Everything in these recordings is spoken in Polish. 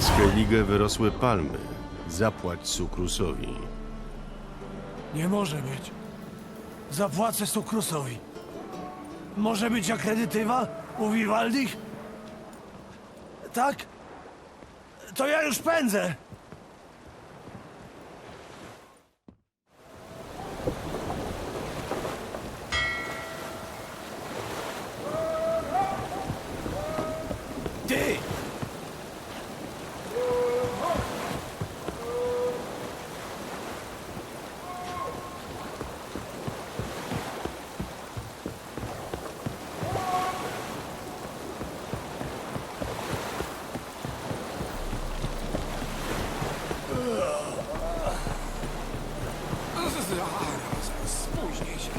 Na Skellige wyrosły palmy. Zapłać Sukrusowi. Nie może być. Zapłacę Sukrusowi. Może być akredytywa u Vivaldich? Tak? To ja już pędzę. Ty! Spóźnij się.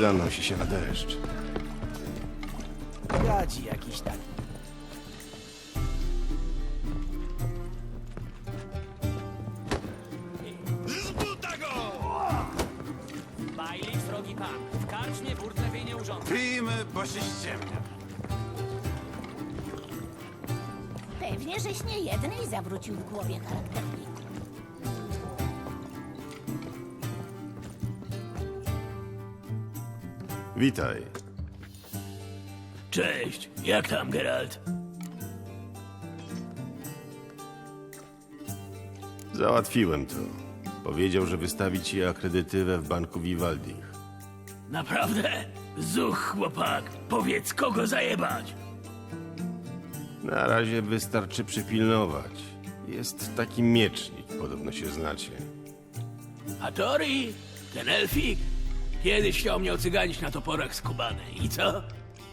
Zanosi się na deszcz. Gadzi jakiś taki. Zbuta go! Bailey, srogi pan. W karczmie burtlepiej nie urządza. Pijmy, bo się ściemnia. Pewnie, żeś nie jednej zawrócił w głowie charakterniku. Witaj. Cześć, jak tam, Geralt? Załatwiłem to. Powiedział, że wystawi ci akredytywę w banku Vivaldich. Naprawdę? Zuch, chłopak, powiedz, kogo zajebać? Na razie wystarczy przypilnować. Jest taki miecznik, podobno się znacie. Hatori? Ten elfik? Kiedyś chciał mnie ocyganić na toporach skubany. I co?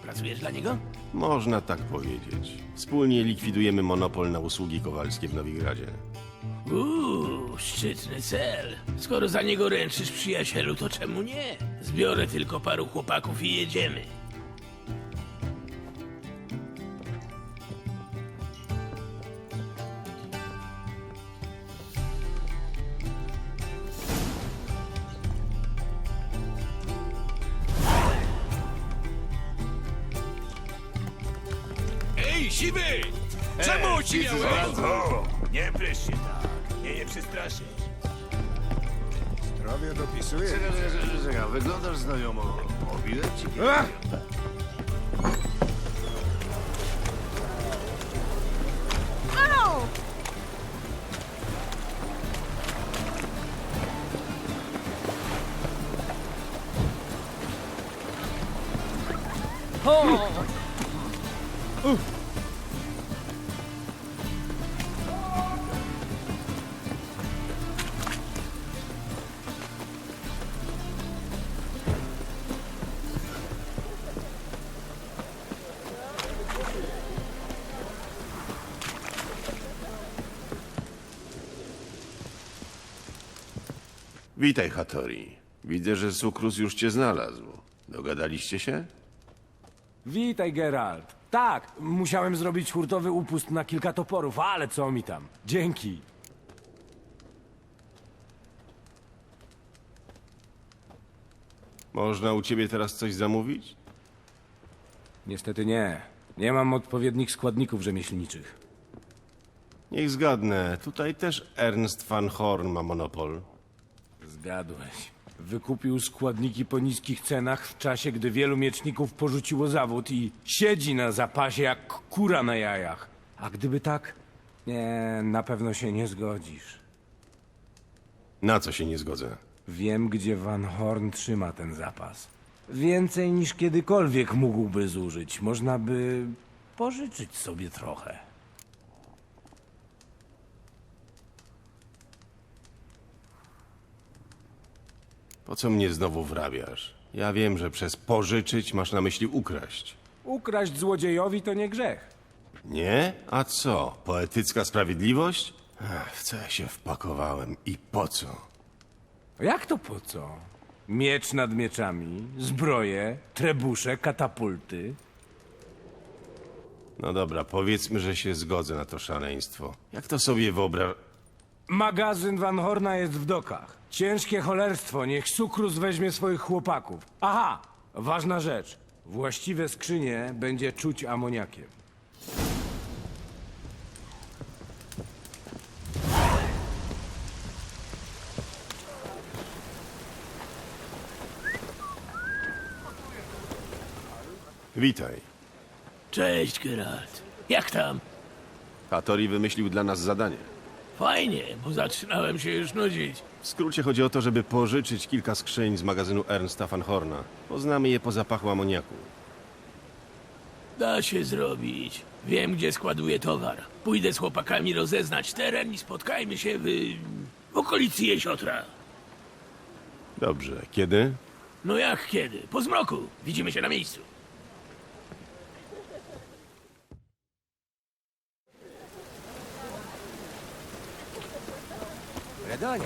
Pracujesz dla niego? Można tak powiedzieć. Wspólnie likwidujemy monopol na usługi kowalskie w Nowigradzie. Uuu, szczytny cel. Skoro za niego ręczysz, przyjacielu, to czemu nie? Zbiorę tylko paru chłopaków i jedziemy. Nie prysz się tak. Nie je przestraszysz. Zdrowie dopisuje. Czekaj, wyglądasz znajomo. Obiłem ci! Witaj, Hatori. Widzę, że Sukrus już cię znalazł. Dogadaliście się? Witaj, Geralt. Tak, musiałem zrobić hurtowy upust na kilka toporów, ale co mi tam. Dzięki. Można u ciebie teraz coś zamówić? Niestety nie. Nie mam odpowiednich składników rzemieślniczych. Niech zgadnę, tutaj też Ernst van Horn ma monopol. Zgadłeś. Wykupił składniki po niskich cenach w czasie, gdy wielu mieczników porzuciło zawód i siedzi na zapasie jak kura na jajach. A gdyby tak, nie, na pewno się nie zgodzisz. Na co się nie zgodzę? Wiem, gdzie Van Horn trzyma ten zapas. Więcej niż kiedykolwiek mógłby zużyć. Można by pożyczyć sobie trochę. Po co mnie znowu wrabiasz? Ja wiem, że przez pożyczyć masz na myśli ukraść. Ukraść złodziejowi to nie grzech. Nie? A co? Poetycka sprawiedliwość? Ech, w co ja się wpakowałem i po co? Jak to po co? Miecz nad mieczami, zbroje, trebusze, katapulty. No dobra, powiedzmy, że się zgodzę na to szaleństwo. Jak to sobie wyobra... Magazyn Van Horna jest w dokach. Ciężkie cholerstwo, niech Sukrus weźmie swoich chłopaków. Aha, ważna rzecz. Właściwe skrzynie będzie czuć amoniakiem. Witaj. Cześć, Geralt. Jak tam? Hattori wymyślił dla nas zadanie. Fajnie, bo zaczynałem się już nudzić. W skrócie chodzi o to, żeby pożyczyć kilka skrzyń z magazynu Ernsta van Horna. Poznamy je po zapachu amoniaku. Da się zrobić. Wiem, gdzie składuję towar. Pójdę z chłopakami rozeznać teren i spotkajmy się w... w okolicy Jesiotra. Dobrze, kiedy? No jak kiedy? Po zmroku. Widzimy się na miejscu. 干呀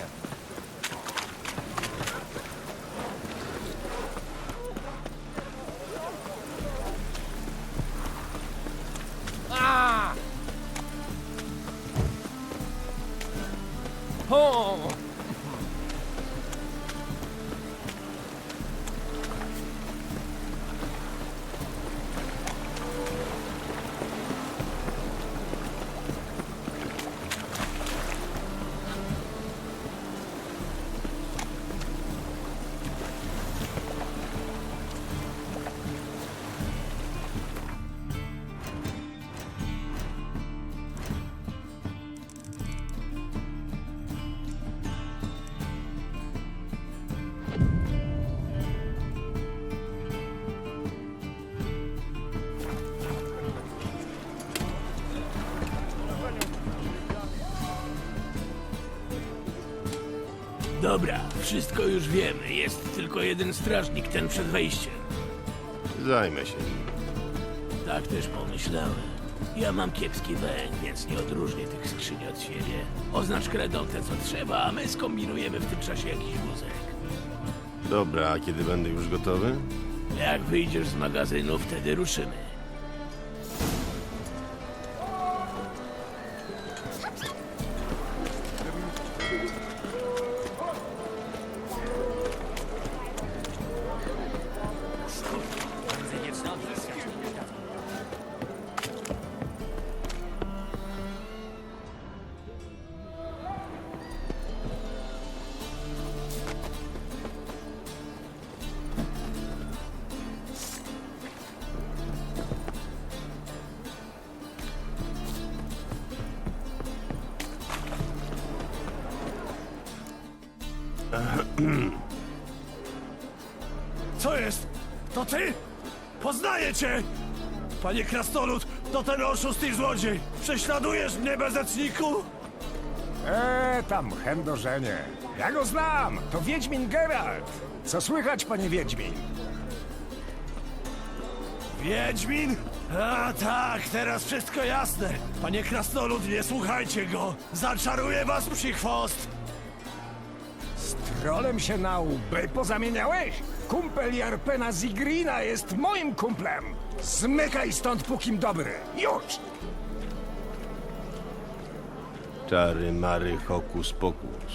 Dobra, wszystko już wiemy. Jest tylko jeden strażnik, ten przed wejściem. Zajmę się nim. Tak też pomyślałem. Ja mam kiepski węg, więc nie odróżnię tych skrzyni od siebie. Oznacz kredą te, co trzeba, a my skombinujemy w tym czasie jakiś wózek. Dobra, a kiedy będę już gotowy? Jak wyjdziesz z magazynu, wtedy ruszymy. Co jest? To ty? Poznaję cię! Panie Krasnolud, to ten oszust i złodziej! Prześladujesz mnie, bezecniku? Eee, tam, chędożenie. Ja go znam, to Wiedźmin Geralt. Co słychać, panie Wiedźmin? Wiedźmin? A tak, teraz wszystko jasne. Panie Krasnolud, nie słuchajcie go! Zaczaruje was psi chwost! Trolem się na łby pozamieniałeś? Kumpel Jarpena Zigrina jest moim kumplem. Zmykaj stąd, pókim dobry. Już! Czary, mary, hokus, pokus.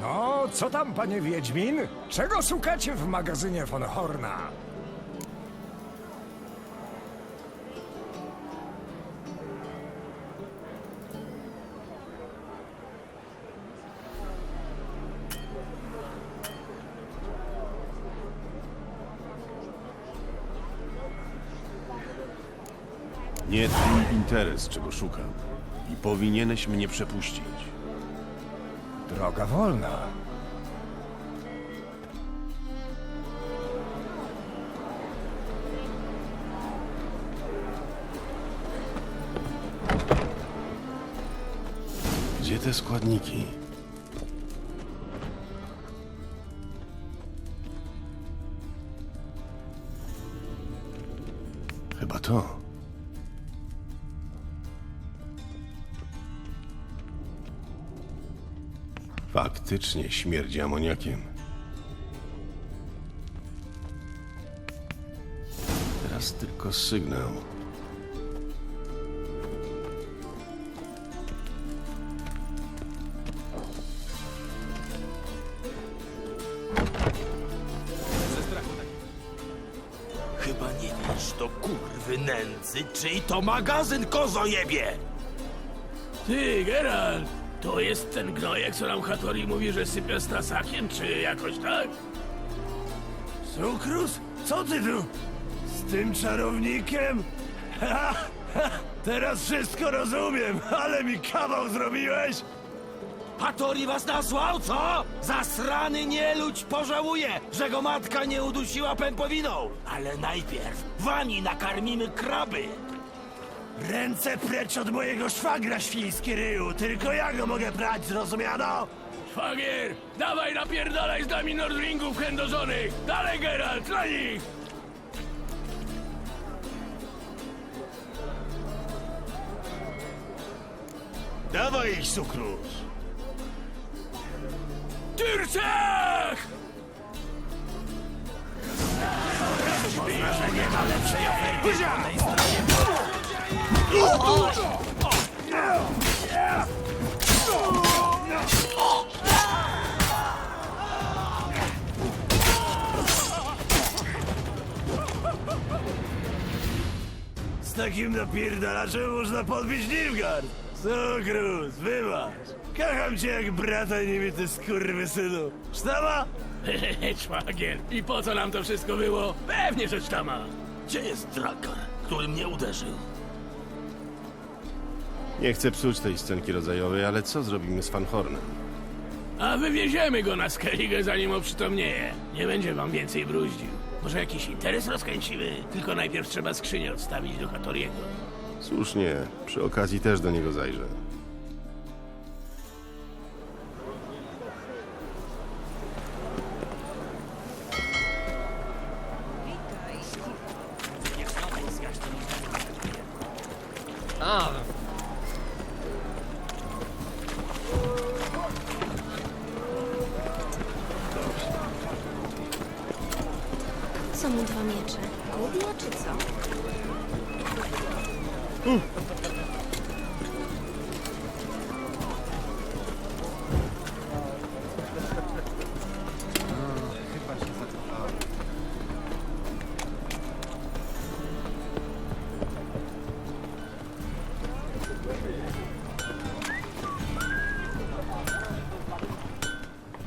No, co tam, panie Wiedźmin? Czego szukacie w magazynie von Horna? Interes, czego szukam. I powinieneś mnie przepuścić. Droga wolna. Gdzie te składniki? Faktycznie śmierdzi amoniakiem. Teraz tylko sygnał. Ze strachu. Chyba nie wiesz do kurwy nędzy, czyj to magazyn, kozojebie! Ty, Geralt! To jest ten gnojek, co nam Hattori mówi, że sypie z tasakiem, czy jakoś tak? Sukrus? Co ty tu? Z tym czarownikiem? Ha, ha, teraz wszystko rozumiem, ale mi kawał zrobiłeś! Patori was nasłał, co? Zasrany nieludź pożałuje, że go matka nie udusiła pępowiną. Ale najpierw wani nakarmimy kraby. Ręce precz od mojego szwagra, świński ryju! Tylko ja go mogę brać, zrozumiano? Szwagier, dawaj napierdalaj z nami Nordlingów chędożonych! Dalej, Geralt, na nich! Dawaj ich, Sukrus! Tyrczech! Z takim napierdalaczem można podbić Nilgard! Sukrus, wybacz! Kocham cię jak brata niemity skurwysynu! Sztama? Hehehe, szwagier. I po co nam to wszystko było? Pewnie, że sztama. Gdzie jest Drakar, który mnie uderzył? Nie chcę psuć tej scenki rodzajowej, ale co zrobimy z Fanhornem? A wywieziemy go na Skellige, zanim oprzytomnieje. Nie będzie wam więcej bruździł. Może jakiś interes rozkręcimy? Tylko najpierw trzeba skrzynię odstawić do Hatoriego. Słusznie, przy okazji też do niego zajrzę. Są czy co?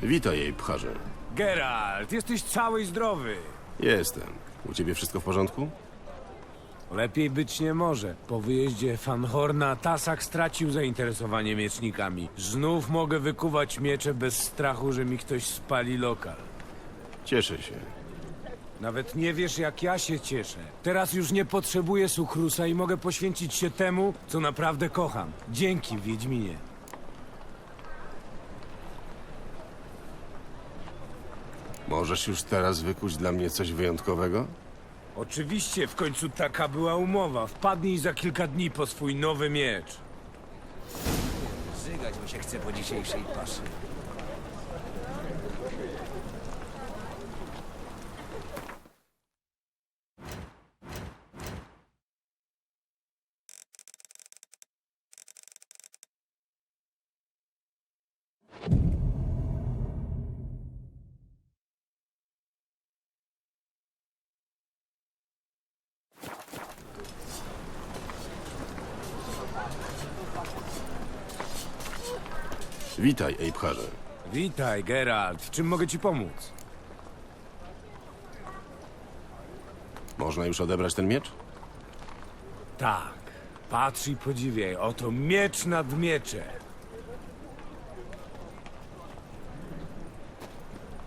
Witaj jej, pcharze. Geralt, jesteś cały i zdrowy. Jestem. U ciebie wszystko w porządku? Lepiej być nie może. Po wyjeździe Fanhorna Tasak stracił zainteresowanie miecznikami. Znów mogę wykuwać miecze bez strachu, że mi ktoś spali lokal. Cieszę się. Nawet nie wiesz, jak ja się cieszę. Teraz już nie potrzebuję Sukrusa i mogę poświęcić się temu, co naprawdę kocham. Dzięki, Wiedźminie. Możesz już teraz wykuć dla mnie coś wyjątkowego? Oczywiście, w końcu taka była umowa. Wpadnij za kilka dni po swój nowy miecz. Zygać mi się chce po dzisiejszej paszy. Witaj, ej, pcharze. Witaj, Geralt. W czym mogę ci pomóc? Można już odebrać ten miecz? Tak. Patrz i podziwiaj. Oto miecz nad miecze.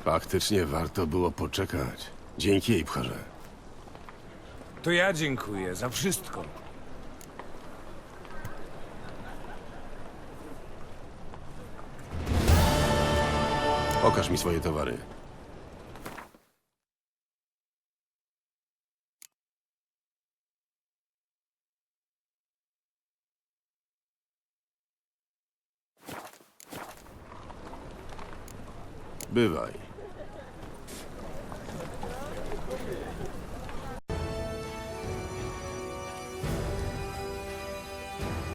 Faktycznie warto było poczekać. Dzięki jej, pcharze. To ja dziękuję za wszystko. Okaż mi swoje towary. Bywaj.